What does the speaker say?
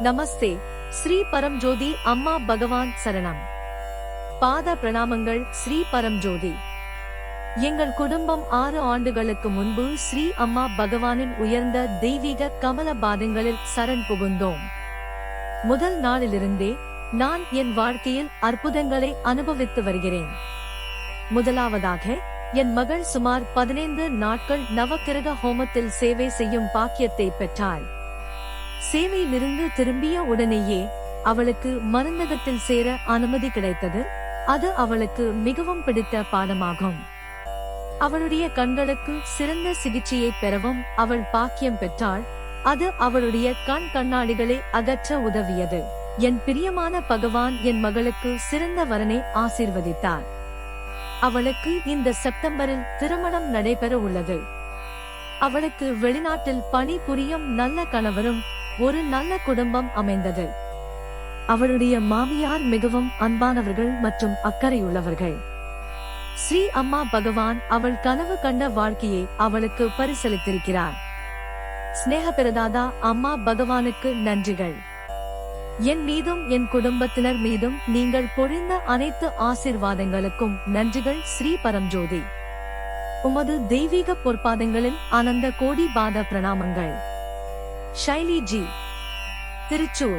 நமஸ்தே. ஸ்ரீ பரம்ஜோதி அம்மா பகவான் சரணம். பாத பிரணாமங்கள் ஸ்ரீ பரம்ஜோதி. எங்கள் குடும்பம் ஆறு ஆண்டுகளுக்கு முன்பு ஸ்ரீ அம்மா பகவானின் உயர்ந்த தெய்வீக கமல பாதங்களில் சரண் புகுந்தோம். முதல் நாளிலிருந்தே நான் என் வாழ்க்கையில் அற்புதங்களை அனுபவித்து வருகிறேன். முதலாவதாக என் மகள் சுமார் பதினைந்து நாட்கள் நவக்கிரக ஹோமத்தில் சேவை செய்யும் பாக்கியத்தை பெற்றாள். சேவையிலிருந்து திரும்பிய உடனேயே அவளுக்கு மருந்தகத்தில் சேர அனுமதி கிடைத்தது. அது அவளுக்கு மிகவும் பிடித்த பாடமாகும். அவளுடைய கண்களுக்கு சிறந்த சிகிச்சையை பெறவும் அவள் பாக்கியம் பெற்றாள். அது அவளுடைய கண் கண்ணாடிகளை அகற்ற உதவியது. என் பிரியமான பகவான் என் மகளுக்கு சிறந்த வரனை ஆசீர்வதித்தார். அவளுக்கு இந்த செப்டம்பரில் திருமணம் நடைபெற உள்ளது. அவளுக்கு வெளிநாட்டில் பணி புரியும் நல்ல கணவரும் ஒரு நல்ல குடும்பம் அமைந்தது. அவளுடைய மாமியார் மிகவும் அன்பானவர்கள் மற்றும் அக்கறையுள்ளவர்கள். ஸ்ரீ அம்மா பகவான் அவள் கனவு கண்ட வாழ்க்கையை அவளுக்கு பரிசளித்திருக்கிறார். ஸ்னேக பிரதாதா அம்மா பகவானுக்கு நன்றிகள். என் மீதும் என் குடும்பத்தினர் மீதும் நீங்கள் பொழிந்த அனைத்து ஆசிர்வாதங்களுக்கும் நன்றிகள் ஸ்ரீ பரம்ஜோதி. உமது தெய்வீக பொற்பாதங்களில் ஆனந்த கோடி பாத பிரணாமங்கள். ഷൈലി ജി തിരുച്ചൂർ.